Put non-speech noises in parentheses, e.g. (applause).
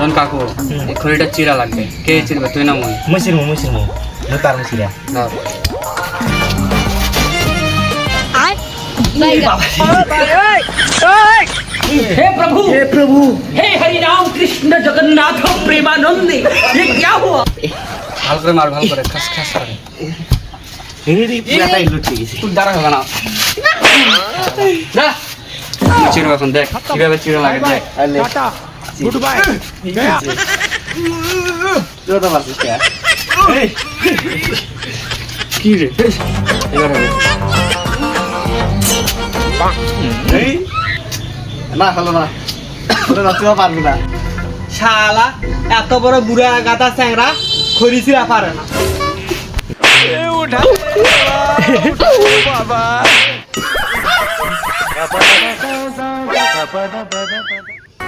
শোন কাকু এই খড়িটা চিরা লাগবে কে চিরবে তুই না মুই মুসির মু মুসির মু মু তার মুসিরা ধর हे प्रभु हे प्रभु हे हरि राम कृष्ण जगन्नाथ प्रेमानंद ये क्या हुआ ভালো করে মার ভালো করে খাস খাস করে এই পুরাটাই লুটে গেছে তুই দাঁড়া হবে না যা চিরবে এখন দেখ কিভাবে চিরা লাগে দেখ টাটা গুড বাই গয়া তো পারছিস কে রে এবার হবে না। হলো না ওটা না পারবি না। শালা এত বড় বুড়া গাদা চ্যাংরা খরিসিরা পারে না। (laughs) বাবা।